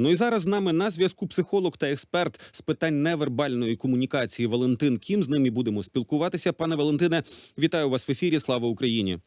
Ну і зараз з нами на зв'язку психолог та експерт з питань невербальної комунікації Валентин Кім. З ним і будемо спілкуватися. Пане Валентине, вітаю вас в ефірі. Слава Україні!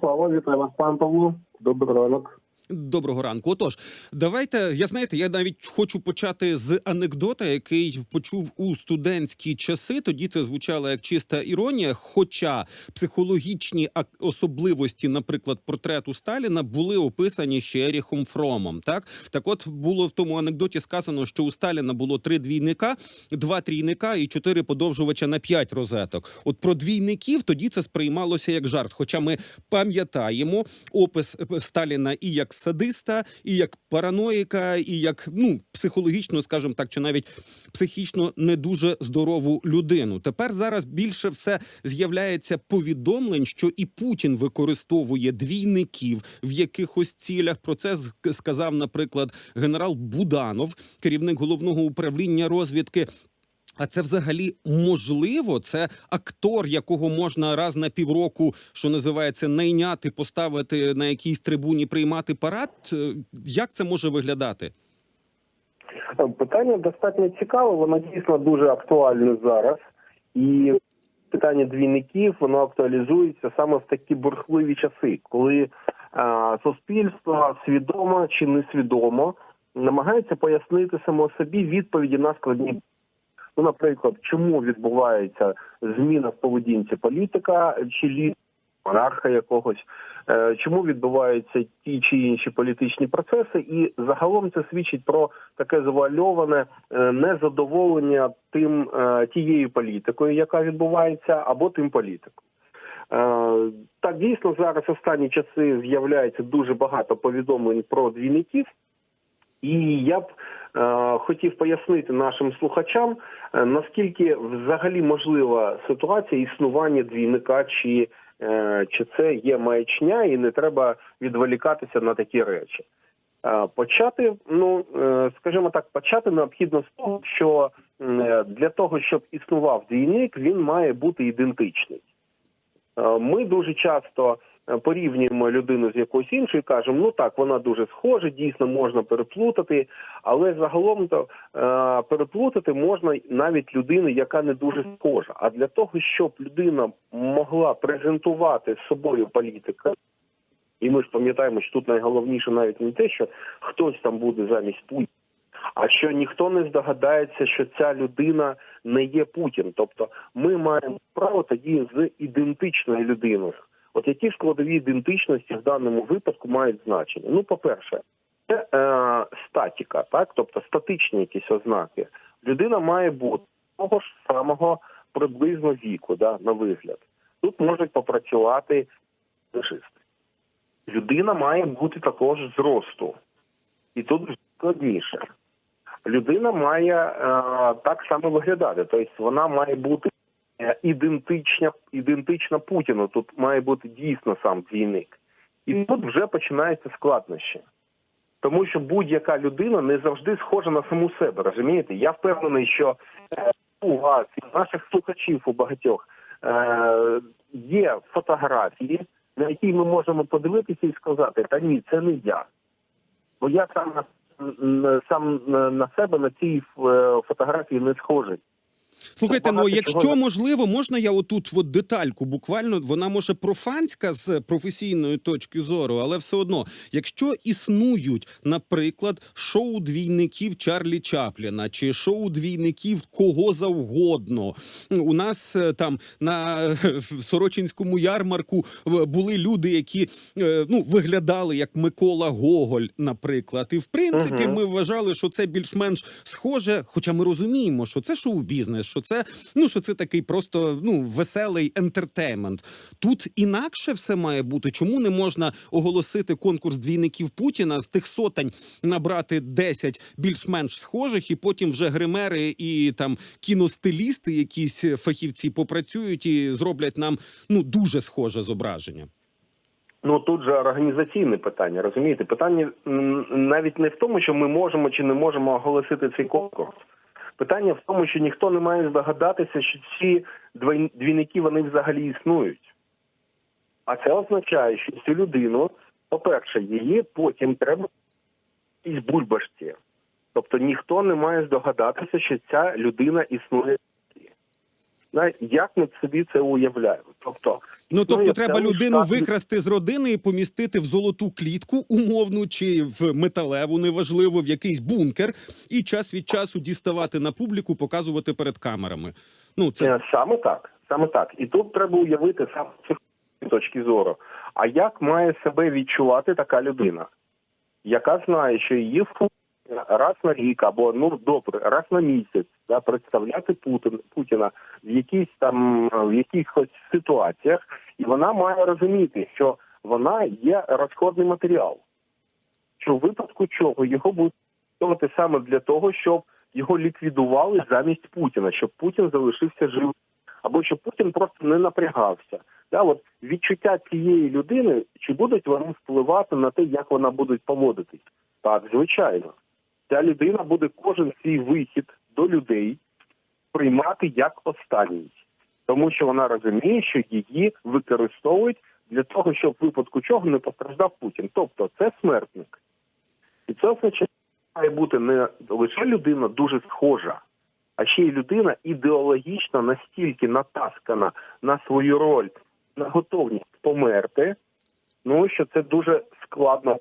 Слава, вітаю вас, пан Павло. Добрий ранок. Доброго ранку. Отож, давайте я знаєте, я навіть хочу почати з анекдота, який почув у студентські часи. Тоді це звучало як чиста іронія. Хоча психологічні особливості, наприклад, портрету Сталіна, були описані ще Еріхом Фромом. Так так, от було в тому анекдоті сказано, що у Сталіна було три двійника, два трійника і чотири подовжувача на п'ять розеток. От про двійників тоді це сприймалося як жарт. Хоча ми пам'ятаємо опис е, Сталіна і як садиста, і як параноїка, і як ну психологічно, скажімо так, чи навіть психічно не дуже здорову людину. Тепер зараз більше все з'являється повідомлень, що і Путін використовує двійників в якихось цілях. Про це сказав, наприклад, генерал Буданов, керівник головного управління розвідки. А це взагалі можливо? Це актор, якого можна раз на півроку, що називається, найняти, поставити на якійсь трибуні, приймати парад. Е, Як це може виглядати? Питання достатньо цікаве, воно дійсно дуже актуальне зараз. І питання двійників воно актуалізується саме в такі бурхливі часи, коли е, суспільство свідомо чи несвідомо намагається пояснити само собі відповіді на складні. Ну, наприклад, чому відбувається зміна в поведінці політика чи лі монарха якогось, е, чому відбуваються ті чи інші політичні процеси, і загалом це свідчить про таке завуальоване е, незадоволення тим е, тією політикою, яка відбувається, або тим політиком. Так дійсно зараз останні часи з'являється дуже багато повідомлень про двійників, і я б е, хотів пояснити нашим слухачам, е, наскільки взагалі можлива ситуація існування двійника, чи, е, чи це є маячня, і не треба відволікатися на такі речі. Е, Почати, ну е, скажімо так, почати необхідно з того, що е, для того, щоб існував двійник, він має бути ідентичний. Е, Ми дуже часто порівнюємо людину з якоюсь іншою, кажемо, ну так, вона дуже схожа, дійсно можна переплутати, але загалом то е, переплутати можна навіть людину, яка не дуже схожа. А для того, щоб людина могла презентувати собою політика, і ми ж пам'ятаємо, що тут найголовніше навіть не те, що хтось там буде замість Путіна, а що ніхто не здогадається, що ця людина не є Путін. Тобто ми маємо право тоді з ідентичною людиною. От які складові ідентичності в даному випадку мають значення? Ну, по-перше, це е, статіка, так, тобто статичні якісь ознаки. Людина має бути того ж самого приблизно віку, да, на вигляд. Тут можуть попрацювати фашисти. Людина має бути також зросту, і тут складніше. Людина має е, так само виглядати, тобто вона має бути ідентична, ідентична Путіну. Тут має бути дійсно сам двійник. І тут вже починаються складнощі. Тому що будь-яка людина не завжди схожа на саму себе. Розумієте? Я впевнений, що е, у вас і наших слухачів у багатьох е, є фотографії, на які ми можемо подивитися і сказати, та ні, це не я. Бо я сам на сам на- на себе на цій е, фотографії не схожий. Слухайте, ну якщо чого- можливо, можна я отут от детальку, буквально вона може профанська з професійної точки зору, але все одно, якщо існують, наприклад, шоу двійників Чарлі Чапліна чи шоу двійників кого завгодно, у нас е, там на Сорочинському ярмарку е, були люди, які е, ну виглядали як Микола Гоголь, наприклад, і в принципі Мгм. ми вважали, що це більш-менш схоже, хоча ми розуміємо, що це шоу-бізнес, що це ну що це такий просто ну веселий ентертеймент. Тут інакше все має бути. Чому не можна оголосити конкурс двійників Путіна з тих сотень набрати 10 більш-менш схожих, і потім вже гримери і там кіностилісти, якісь фахівці попрацюють і зроблять нам ну дуже схоже зображення. Ну тут же організаційне питання, розумієте? Питання навіть не в тому, що ми можемо чи не можемо оголосити цей конкурс. Питання в тому, що ніхто не має здогадатися, що ці двійники вони взагалі існують. А це означає, що цю людину, по-перше, її потім треба якійсь бульбашці. Тобто ніхто не має здогадатися, що ця людина існує. Зна- Як ми собі це уявляємо? Тобто, Ну тобто, треба людину штат викрасти з родини і помістити в золоту клітку умовну чи в металеву, неважливо, в якийсь бункер, і час від часу діставати на публіку, показувати перед камерами. Ну це Е, Саме так, саме так. І тут треба уявити саме точки зору. А як має себе відчувати така людина, яка знає, що її фу- раз на рік або ну добре, раз на місяць да, представляти Путін Путіна в якійсь там в якихось ситуаціях, і вона має розуміти, що вона є розходний матеріал, що в випадку чого його будуть саме для того, щоб його ліквідували замість Путіна, щоб Путін залишився живим, або щоб Путін просто не напрягався. Да, от відчуття цієї людини, чи будуть вони впливати на те, як вона буде поводитись? Так, звичайно. Ця людина буде кожен свій вихід до людей приймати як останній, тому що вона розуміє, що її використовують для того, щоб в випадку чого не постраждав Путін. Тобто це смертник. І це означає, має бути не лише людина дуже схожа, а ще й людина ідеологічно настільки натаскана на свою роль, на готовність померти, ну що це дуже складно,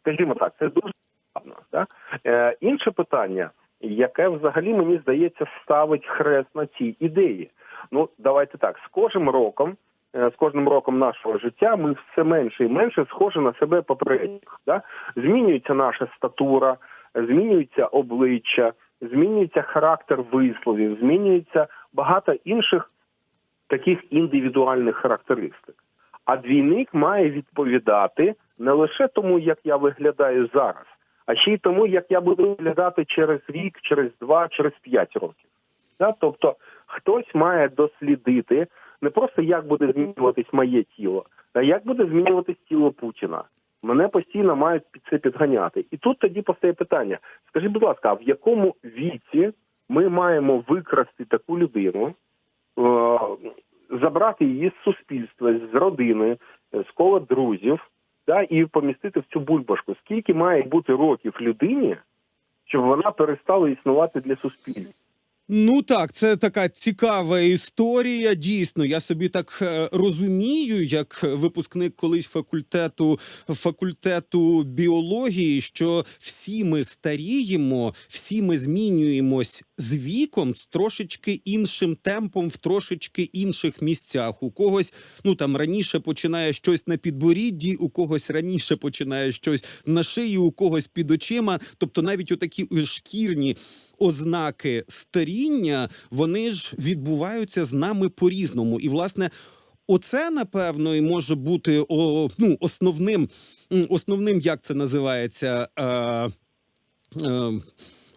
скажімо так, це дуже складно. Да? Е, інше питання, яке взагалі мені здається ставить хрест на цій ідеї. Ну давайте так, з кожним роком. е, З кожним роком нашого життя ми все менше і менше схожі на себе попередніх. Да? Змінюється наша статура, змінюється обличчя, змінюється характер висловів, змінюється багато інших таких індивідуальних характеристик. А двійник має відповідати не лише тому, як я виглядаю зараз, а ще й тому, як я буду виглядати через рік, через два, через п'ять років. Да? Тобто хтось має дослідити не просто як буде змінюватись моє тіло, а як буде змінюватись тіло Путіна. Мене постійно мають під це підганяти. І тут тоді постає питання: скажіть, будь ласка, а в якому віці ми маємо викрасти таку людину, е, забрати її з суспільства, з родини, з кола друзів, да, і помістити в цю бульбашку? Скільки має бути років людині, щоб вона перестала існувати для суспільства? Ну так, це така цікава історія. Дійсно, я собі так е, розумію, як випускник колись факультету факультету біології, що всі ми старіємо, всі ми змінюємось з віком з трошечки іншим темпом, в трошечки інших місцях. У когось ну там раніше починає щось на підборідді, у когось раніше починає щось на шиї, у когось під очима. Тобто навіть отакі е, шкірні ознаки старіння, вони ж відбуваються з нами по-різному. І, власне, оце, напевно, і може бути о, ну, основним, основним, як це називається. Е, е,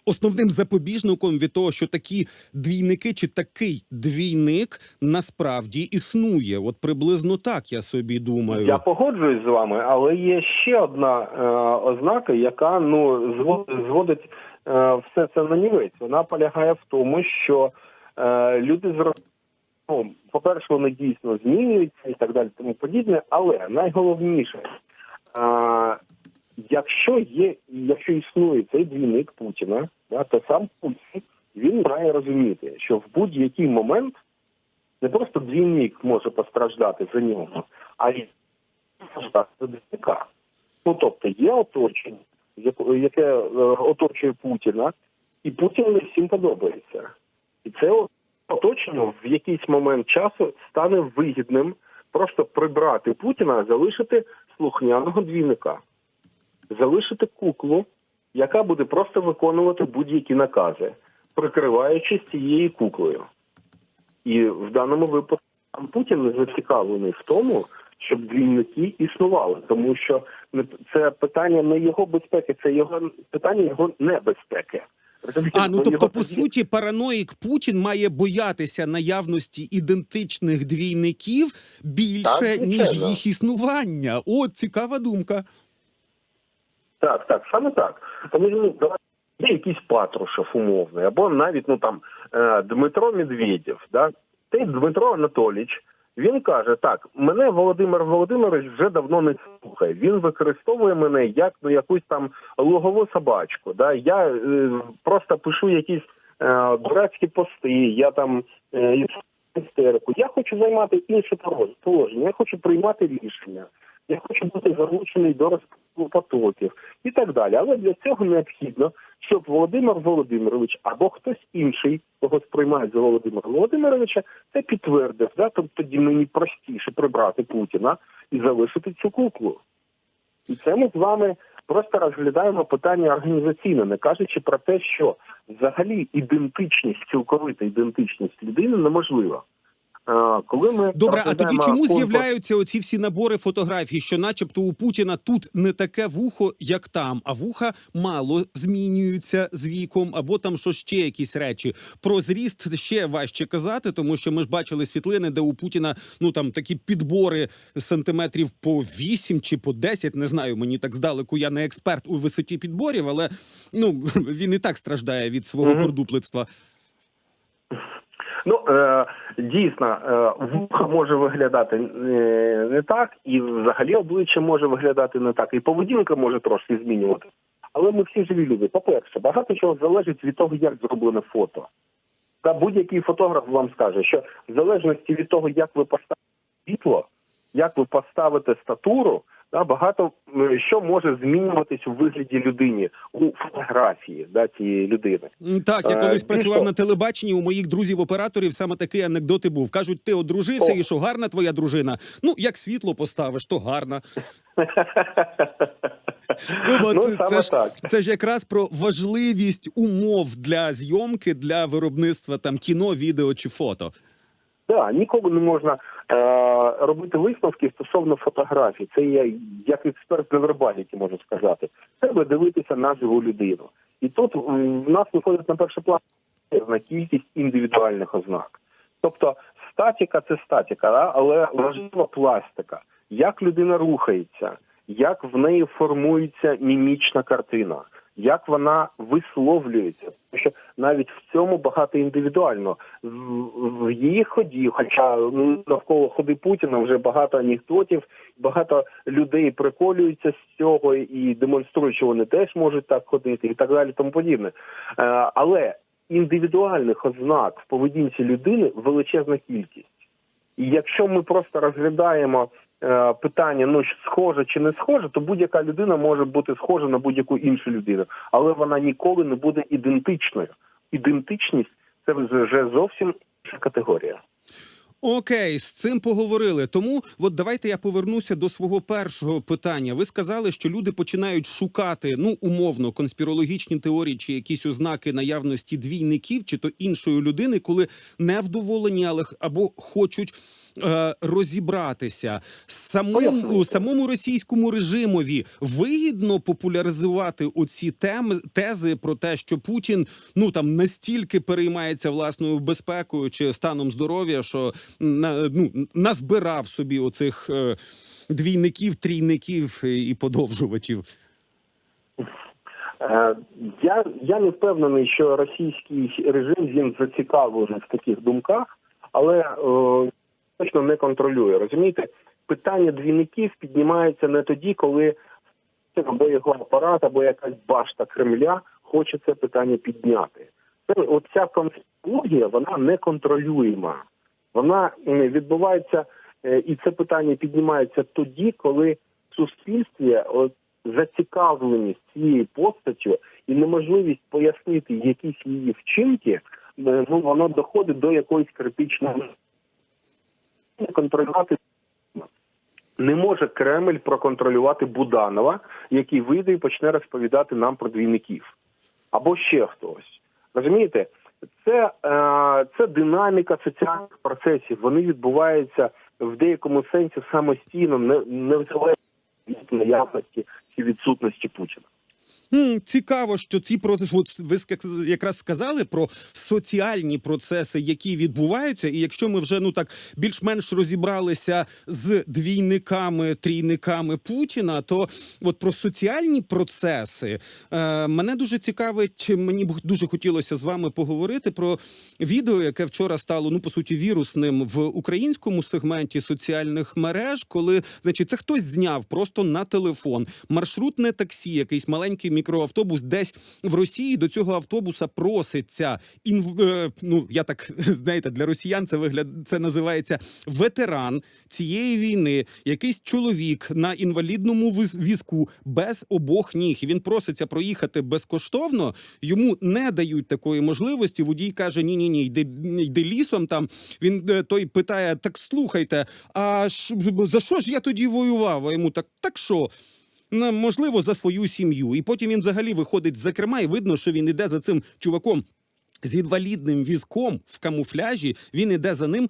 Основним запобіжником від того, що такі двійники чи такий двійник насправді існує. От приблизно так я собі думаю. Я погоджуюсь з вами, але є ще одна е, ознака, яка ну зво- зводить все це на нівець. Вона полягає в тому, що е, люди зро... ну, по-перше, вони дійсно змінюються і так далі, тому подібне. Але найголовніше, е, якщо є, якщо існує цей двійник Путіна, то сам Путін він має розуміти, що в будь-який момент не просто двійник може постраждати за нього, а й постраждати за двійника. Ну тобто є оточення, яке- е, оточує Путіна, і Путін не всім подобається. І це оточення в якийсь момент часу стане вигідним просто прибрати Путіна, залишити слухняного двійника, залишити куклу, яка буде просто виконувати будь-які накази, прикриваючись цією куклею. І в даному випадку Путін зацікавлений в тому, щоб двійники існували, тому що це питання не його безпеки, це його питання його небезпеки. А ну тобто, по суті, параноїк Путін має боятися наявності ідентичних двійників більше Так, ніж їх існування. О, цікава думка. Так, так, саме так. Тому ну, є якийсь Патрушев умовний, або навіть ну там е, Дмитро Медведєв. Да? Цей Дмитро Анатолійович Він каже: так, мене Володимир Володимирович вже давно не слухає. Він використовує мене як ну, якусь там логову собачку. Да? Я е, просто пишу якісь е, дурацькі пости, я там е. Я хочу займати інше положення, я хочу приймати рішення, я хочу бути залучений до розподілу потоків і так далі. Але для цього необхідно, щоб Володимир Володимирович або хтось інший, кого сприймають за Володимира Володимировича, це підтвердив. Да? Тобто тоді мені простіше прибрати Путіна і залишити цю куклу. І це ми з вами просто розглядаємо питання організаційне, не кажучи про те, що взагалі ідентичність, цілковита ідентичність людини неможлива. Е, Коли ми Добре, а тоді чому конкурс- з'являються оці всі набори фотографій, що, начебто, у Путіна тут не таке вухо, як там, а вуха мало змінюються з віком, або там що ще якісь речі. Про зріст ще важче казати, тому що ми ж бачили світлини, де у Путіна ну там такі підбори сантиметрів по 8 чи по 10, не знаю. Мені так здалеку. Я не експерт у висоті підборів, але ну він і так страждає від свого Мгм. кордуплицтва. Ну е, дійсно, е, вуха може виглядати е, не так, і взагалі обличчя може виглядати не так, і поведінка може трошки змінювати. Але ми всі живі люди. По-перше, багато чого залежить від того, як зроблене фото. Та будь-який фотограф вам скаже, що в залежності від того, як ви поставите світло, як ви поставите статуру, та, багато е, що може змінюватись у вигляді людині у фотографії да, цієї людини. Так, я Е, колись працював на телебаченні. У моїх друзів-операторів саме такий анекдот і був. Кажуть, ти одружився, О. і що гарна твоя дружина. Ну, як світло поставиш, то гарна. Ну, бо Ну, це, це, ж, це ж якраз про важливість умов для зйомки, для виробництва там кіно, відео чи фото. Так, ніколи не можна робити висновки стосовно фотографій. Це я як експерт з невербаліки можу сказати. Треба дивитися на живу людину. І тут в нас виходить на перший план на кількість індивідуальних ознак. Тобто статіка це статіка, але важлива пластика. Як людина рухається, як в неї формується мімічна картина, як вона висловлюється. Тому що навіть в цьому багато індивідуально. В, її ході, хоча навколо ходи Путіна вже багато анекдотів, багато людей приколюються з цього і демонструють, що вони теж можуть так ходити, і так далі, тому подібне. Е, але індивідуальних ознак в поведінці людини величезна кількість. І якщо ми просто розглядаємо питання, ну схоже чи не схоже, то будь-яка людина може бути схожа на будь-яку іншу людину, але вона ніколи не буде ідентичною. Ідентичність це вже зовсім інша категорія. Окей, з цим поговорили. Тому от давайте я повернуся до свого першого питання. Ви сказали, що люди починають шукати ну умовно конспірологічні теорії чи якісь ознаки наявності двійників чи то іншої людини, коли невдоволені, але або хочуть. Е, Розібратися самому самому російському режимові вигідно популяризувати оці теми тези про те, що Путін ну там настільки переймається власною безпекою чи станом здоров'я, що на, ну, назбирав собі оцих е, двійників, трійників і подовжувачів. Е, Я, я не впевнений, що російський режим він зацікавлений в таких думках, але точно не контролює. Розумієте, питання двійників піднімається не тоді, коли або його апарат, або якась башта Кремля хоче це питання підняти. Це оця конспірологія, вона неконтролюєма. Вона відбувається, е, і це питання піднімається тоді, коли в суспільстві зацікавленість цією постаттю і неможливість пояснити якісь її вчинки, е, ну воно доходить до якоїсь критичної контролювати. Не може Кремль проконтролювати Буданова, який вийде і почне розповідати нам про двійників, або ще хтось. Розумієте, це, е, це динаміка соціальних процесів. Вони відбуваються в деякому сенсі самостійно, не, не від наявності чи відсутності Путіна. Цікаво, що ці проти от ви якраз сказали про соціальні процеси, які відбуваються. І якщо ми вже ну так більш-менш розібралися з двійниками, трійниками Путіна, то от про соціальні процеси е, мене дуже цікавить. Мені б дуже хотілося з вами поговорити про відео, яке вчора стало ну по суті вірусним в українському сегменті соціальних мереж, коли значить це хтось зняв просто на телефон маршрутне таксі, якийсь маленький мікроавтобус, десь в Росії до цього автобуса проситься інв... е, ну я так знаєте, для росіян це вигляд це називається ветеран цієї війни, якийсь чоловік на інвалідному візку без обох ніг. Він проситься проїхати безкоштовно. Йому не дають такої можливості. Водій каже: Ні, ні, ні, йди, йди лісом. Там він е, той питає: так слухайте, а за що ж я тоді воював? А йому так, так що? Можливо, за свою сім'ю. І потім він взагалі виходить за керма, і видно, що він іде за цим чуваком з інвалідним візком в камуфляжі. Він іде за ним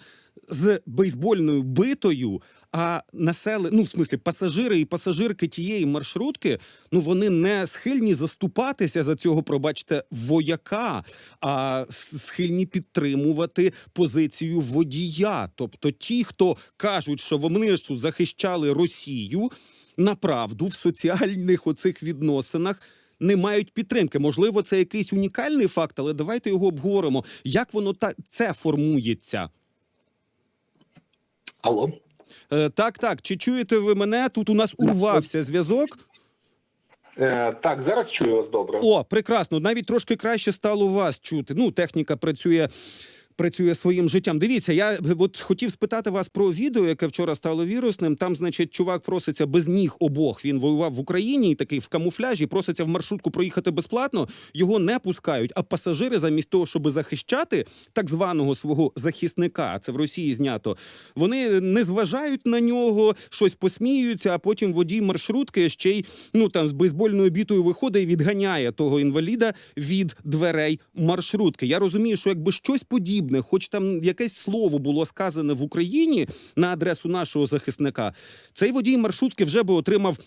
з бейсбольною битою. А насели, ну в смислі, пасажири і пасажирки тієї маршрутки, ну вони не схильні заступатися за цього, пробачте, вояка, а схильні підтримувати позицію водія. Тобто, ті, хто кажуть, що вони захищали Росію, направду в соціальних оцих відносинах. Не мають підтримки. Можливо, це якийсь унікальний факт, але давайте його обговоримо. Як воно та це формується? Алло, Е, так, так. Чи чуєте ви мене? Тут у нас урвався зв'язок. е, так зараз чую вас добре. О, прекрасно. Навіть трошки краще стало вас чути. Ну, техніка працює. Працює своїм життям. Дивіться, я от хотів спитати вас про відео, яке вчора стало вірусним. Там, значить, чувак проситься без ніг обох. Він воював в Україні і такий в камуфляжі, проситься в маршрутку проїхати безплатно. Його не пускають. А пасажири, замість того, щоб захищати так званого свого захисника, це в Росії знято. Вони не зважають на нього, щось посміюються, а потім водій маршрутки ще й ну там з бейсбольною бітою виходить і відганяє того інваліда від дверей маршрутки. Я розумію, що якби щось подібне, хоч там якесь слово було сказане в Україні на адресу нашого захисника, цей водій маршрутки вже би отримав.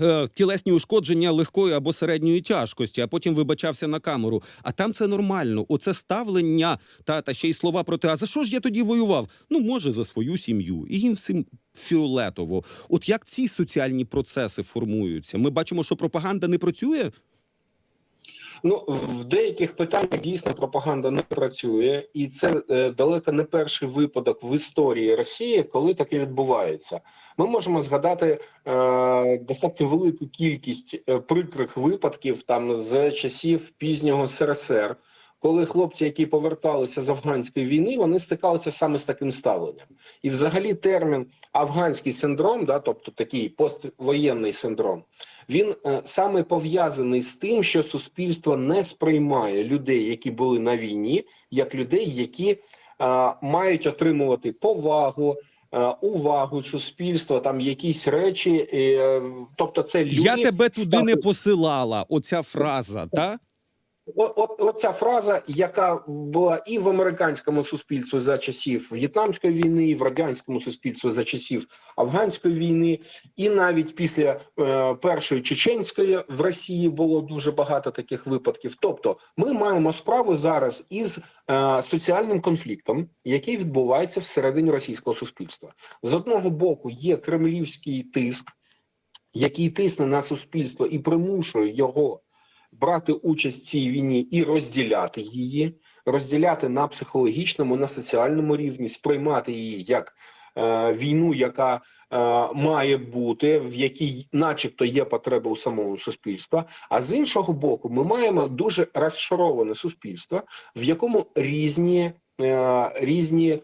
е, Тілесні ушкодження легкої або середньої тяжкості, а потім вибачався на камеру. А там це нормально. Оце ставлення та, та ще й слова про те, а за що ж я тоді воював? Ну, може, за свою сім'ю. І їм всім фіолетово. От як ці соціальні процеси формуються? Ми бачимо, що пропаганда не працює. Ну в деяких питаннях дійсно пропаганда не працює, і це е, далеко не перший випадок в історії Росії, коли таке відбувається. Ми можемо згадати е, достатньо велику кількість е, прикрих випадків там з часів пізнього СРСР. Коли хлопці, які поверталися з афганської війни, вони стикалися саме з таким ставленням, і взагалі термін афганський синдром, да, тобто такий поствоєнний синдром, він е, саме пов'язаний з тим, що суспільство не сприймає людей, які були на війні, як людей, які е, мають отримувати повагу. е, Увагу суспільства, там якісь речі, тобто це люди. Я тебе туди не посилала. Оця фраза, та От, оця фраза, яка була і в американському суспільстві за часів В'єтнамської війни, і в радянському суспільстві за часів афганської війни, і навіть після е, першої чеченської в Росії було дуже багато таких випадків. Тобто, ми маємо справу зараз із е, соціальним конфліктом, який відбувається всередині російського суспільства. З одного боку, є кремлівський тиск, який тисне на суспільство і примушує його брати участь в цій війні і розділяти її, розділяти на психологічному, на соціальному рівні, сприймати її як е, війну, яка е, має бути, в якій, начебто, є потреба у самого суспільства. А з іншого боку, ми маємо дуже розшароване суспільство, в якому різні, е, різні.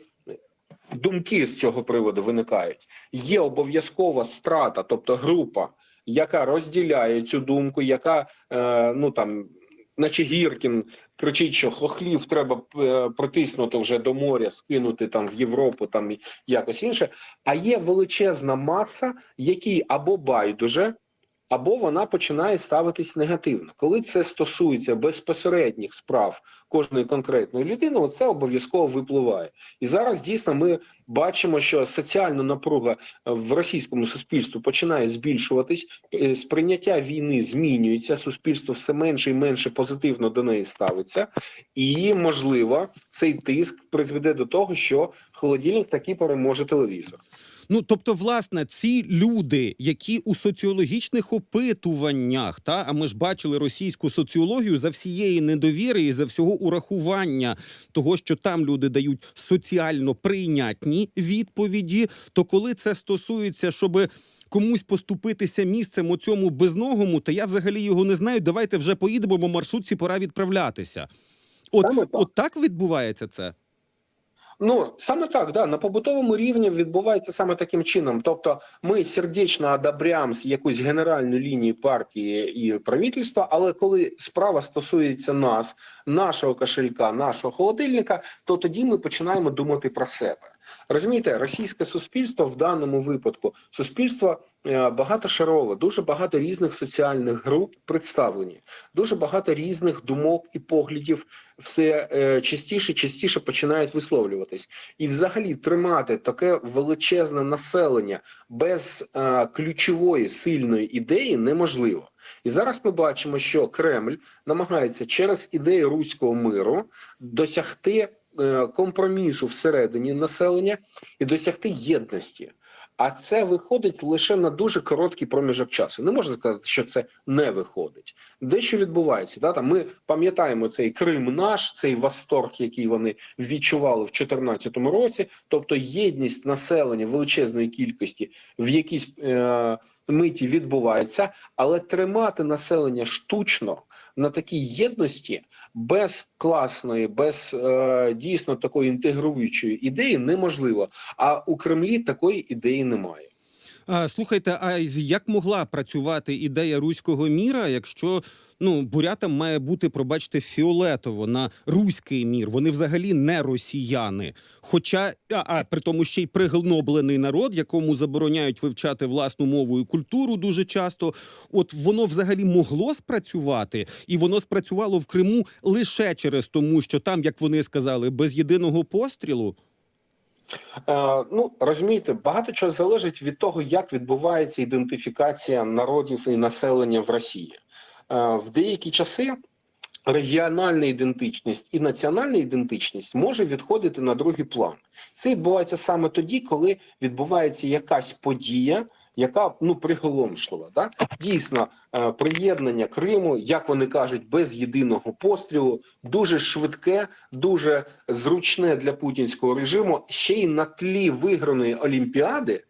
Думки з цього приводу виникають. Є обов'язкова страта, тобто група, яка розділяє цю думку, яка е, ну там, наче Гіркін кричить, що хохлів треба е, притиснути вже до моря, скинути там в Європу, там якось інше. А є величезна маса, які або байдуже, або вона починає ставитись негативно. Коли це стосується безпосередніх справ кожної конкретної людини, це обов'язково випливає. І зараз дійсно ми бачимо, що соціальна напруга в російському суспільстві починає збільшуватись, е, сприйняття війни змінюється, суспільство все менше і менше позитивно до неї ставиться, і можливо цей тиск призведе до того, що холодильник таки переможе телевізор. Ну тобто, власне, ці люди, які у соціологічних опитуваннях, та а ми ж бачили російську соціологію за всієї недовіри і за всього урахування того, що там люди дають соціально прийнятні відповіді. То коли це стосується, щоби комусь поступитися місцем у цьому безногому, то я взагалі його не знаю. Давайте вже поїдемо, бо маршрутці пора відправлятися. От, Саме так. от так відбувається це. Ну саме так, да на побутовому рівні відбувається саме таким чином. Тобто, ми сердечно одобряємо якусь генеральну лінію партії і правительства, але коли справа стосується нас, нашого кошелька, нашого холодильника, то тоді ми починаємо думати про себе. Розумієте, російське суспільство в даному випадку суспільство е, багатошарове, дуже багато різних соціальних груп представлені, дуже багато різних думок і поглядів все е, частіше, частіше починають висловлюватись, і взагалі тримати таке величезне населення без е, ключової сильної ідеї неможливо. І зараз ми бачимо, що Кремль намагається через ідеї руського миру досягти компромісу всередині населення і досягти єдності. А це виходить лише на дуже короткий проміжок часу. Не можна сказати, що це не виходить. Дещо відбувається. Да? Там ми пам'ятаємо цей Крим наш, цей восторг, який вони відчували в 2014 році, тобто єдність населення величезної кількості в якійсь е, миті відбувається, але тримати населення штучно на такій єдності без класної, без е, дійсно такої інтегруючої ідеї неможливо. А у Кремлі такої ідеї немає. Слухайте, а як могла працювати ідея руського міра, якщо ну бурятам має бути, пробачте, фіолетово на руський мір? Вони взагалі не росіяни. Хоча, а, а при тому ще й пригноблений народ, якому забороняють вивчати власну мову і культуру дуже часто. От воно взагалі могло спрацювати, і воно спрацювало в Криму лише через тому, що там, як вони сказали, без єдиного пострілу. Е, ну розумієте, багато чого залежить від того, як відбувається ідентифікація народів і населення в Росії. Е, в деякі часи регіональна ідентичність і національна ідентичність може відходити на другий план. Це відбувається саме тоді, коли відбувається якась подія. Яка ну приголомшлива, да дійсно е, приєднання Криму, як вони кажуть, без єдиного пострілу, дуже швидке, дуже зручне для путінського режиму. Ще й на тлі виграної олімпіади,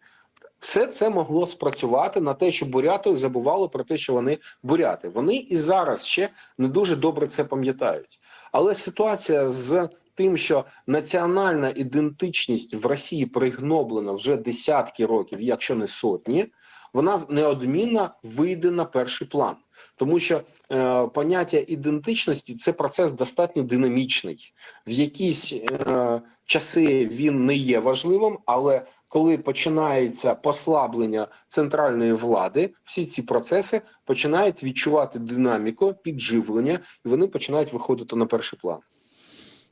все це могло спрацювати на те, що буряти забували про те, що вони буряти. Вони і зараз ще не дуже добре це пам'ятають. Але ситуація з тим, що національна ідентичність в Росії пригноблена вже десятки років, якщо не сотні, вона неодмінно вийде на перший план, тому що е, поняття ідентичності це процес достатньо динамічний. В якісь е, часи він не є важливим, але коли починається послаблення центральної влади, всі ці процеси починають відчувати динаміку, підживлення, і вони починають виходити на перший план.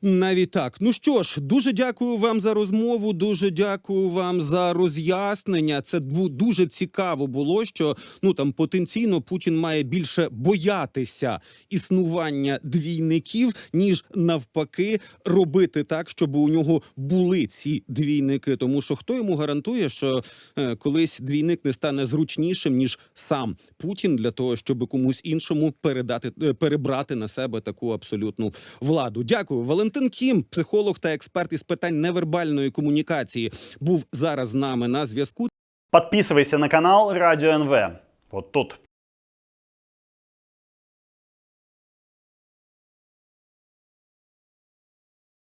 Навіть так. Ну що ж, дуже дякую вам за розмову. Дуже дякую вам за роз'яснення. Це дуже цікаво було, що ну там потенційно Путін має більше боятися існування двійників, ніж навпаки робити так, щоб у нього були ці двійники. Тому що хто йому гарантує, що е, колись двійник не стане зручнішим ніж сам Путін для того, щоб комусь іншому передати е, перебрати на себе таку абсолютну владу. Дякую, Валентин Кім, психолог та експерт із питань невербальної комунікації, був зараз з нами на зв'язку. Подписывайся на канал Радио НВ. Вот тут.